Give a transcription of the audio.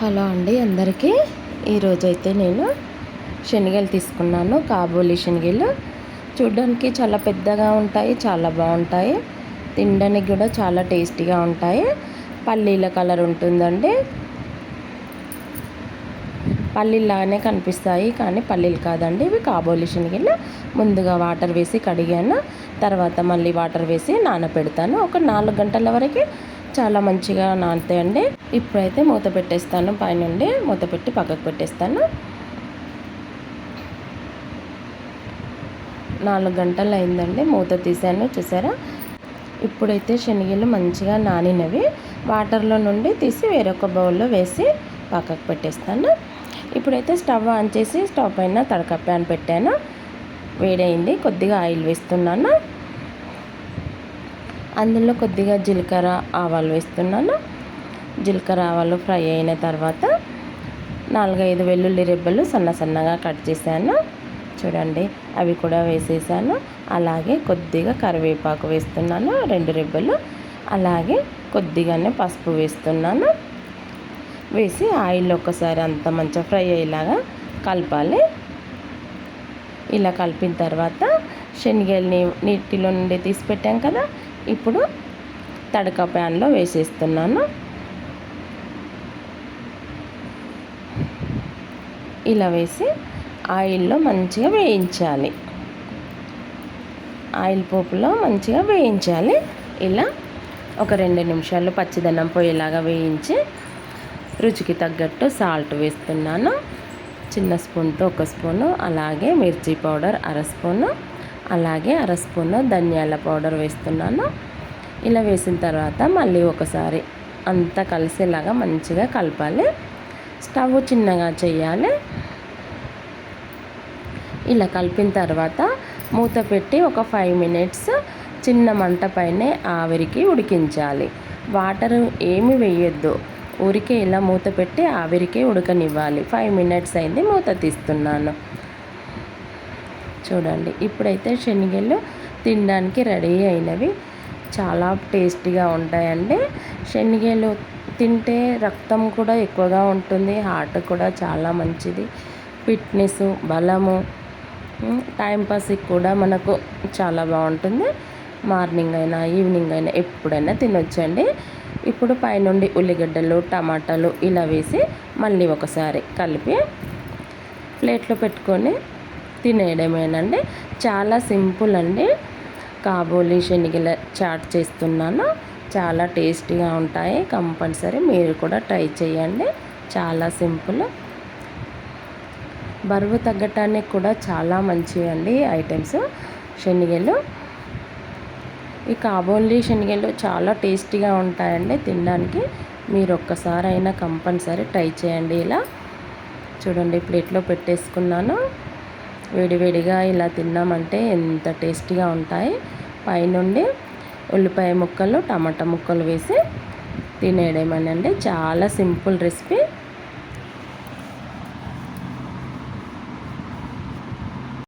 Hello అండి అందరికీ. ఈరోజైతే నేను శనగలు తీసుకున్నాను కాబూలి శనగలు. చూడడానికి చాలా పెద్దగా ఉంటాయి చాలా బాగుంటాయి. తినడానికి కూడా చాలా టేస్టీగా ఉంటాయి. పల్లీల కలర్ ఉంటుందండి. పల్లీలాగానే కనిపిస్తాయి కానీ పల్లీలు కాదండి. ఇవి కాబోలి శనగలు. ముందుగా వాటర్ వేసి కడిగాను. తర్వాత మళ్ళీ వాటర్ వేసి నానబెడతాను ఒక నాలుగు గంటల వరకు చాలా మంచిగా నానుతాయండి. ఇప్పుడైతే మూత పెట్టేస్తాను. పైనుండి మూత పెట్టి పక్కకు పెట్టేస్తాను. నాలుగు గంటలు అయిందండి. మూత తీసాను చూసారా? ఇప్పుడైతే శనగలు మంచిగా నానినవి. వాటర్లో నుండి తీసి వేరొక బౌల్లో వేసి పక్కకు పెట్టేస్తాను. ఇప్పుడైతే స్టవ్ ఆన్ చేసి స్టవ్ పైన తడక ప్యాన్ పెట్టాను. వేడైంది కొద్దిగా ఆయిల్ వేస్తున్నాను. అందులో కొద్దిగా జీలకర్ర ఆవాలు వేస్తున్నాను. జీలకర్ర ఆవాలు ఫ్రై అయిన తర్వాత నాలుగైదు వెల్లుల్లి రెబ్బలు సన్న సన్నగా కట్ చేశాను. చూడండి అవి కూడా వేసేసాను. అలాగే కొద్దిగా కరివేపాకు వేస్తున్నాను రెండు రెబ్బలు. అలాగే కొద్దిగానే పసుపు వేస్తున్నాను. వేసి ఆయిల్ ఒక్కసారి అంత మంచిగా ఫ్రై అయ్యేలాగా కలపాలి. ఇలా కలిపిన తర్వాత శనగల్ని నీటిలో నుండి తీసి పెట్టాం కదా ఇప్పుడు తడక ప్యాన్లో వేసేస్తున్నాను. ఇలా వేసి ఆయిల్లో మంచిగా వేయించాలి. ఆయిల్ పోపులో మంచిగా వేయించాలి. ఇలా ఒక రెండు నిమిషాలు పచ్చిదనం పోయేలాగా వేయించి రుచికి తగ్గట్టు సాల్ట్ వేస్తున్నాను. చిన్న స్పూన్తో ఒక స్పూను అలాగే మిర్చి పౌడర్ అర స్పూను. అలాగే అర స్పూను ధనియాల పౌడర్ వేస్తున్నాను. ఇలా వేసిన తర్వాత మళ్ళీ ఒకసారి అంతా కలిసేలాగా మంచిగా కలపాలి. స్టవ్ చిన్నగా చేయాలి. ఇలా కలిపిన తర్వాత మూత పెట్టి ఒక ఫైవ్ మినిట్స్ చిన్న మంట పైనే ఆవిరికి ఉడికించాలి. వాటర్ ఏమి వేయొద్దు. ఊరికే ఇలా మూత పెట్టి ఆవిరికే ఉడకనివ్వాలి. ఫైవ్ మినిట్స్ అయింది మూత తీస్తున్నాను. చూడండి. ఇప్పుడైతే శనగలు తినడానికి రెడీ అయినవి. చాలా టేస్టీగా ఉంటాయండి. శనగలు తింటే రక్తం కూడా ఎక్కువగా ఉంటుంది హార్ట్ కూడా చాలా మంచిది. ఫిట్నెస్ బలము టైంపాస్కి కూడా మనకు చాలా బాగుంటుంది. మార్నింగ్ అయినా ఈవినింగ్ అయినా ఎప్పుడైనా తినొచ్చండి. ఇప్పుడు పైనుండి ఉల్లిగడ్డలు టమాటాలు ఇలా వేసి మళ్ళీ ఒకసారి కలిపి ప్లేట్లో పెట్టుకొని తినేయడమేనండి చాలా సింపుల్ అండి. కాబోలి శనిగల చాట్ చేస్తున్నాను. చాలా టేస్టీగా ఉంటాయి. కంపల్సరీ మీరు కూడా ట్రై చేయండి. చాలా సింపుల్. బరువు తగ్గటానికి కూడా చాలా మంచివి అండి ఐటమ్స్. శనగలు. ఈ కాబోలి శనగలు చాలా టేస్టీగా ఉంటాయండి తినడానికి. మీరు ఒక్కసారైనా కంపల్సరీ ట్రై చేయండి ఇలా. చూడండి ప్లేట్లో పెట్టేసుకున్నాను. వేడివేడిగా ఇలా తిన్నామంటే ఎంత టేస్టీగా ఉంటాయి. పైనుండి ఉల్లిపాయ ముక్కలు టమాటా ముక్కలు వేసి తినేయడమేనండి. చాలా సింపుల్ రెసిపీ.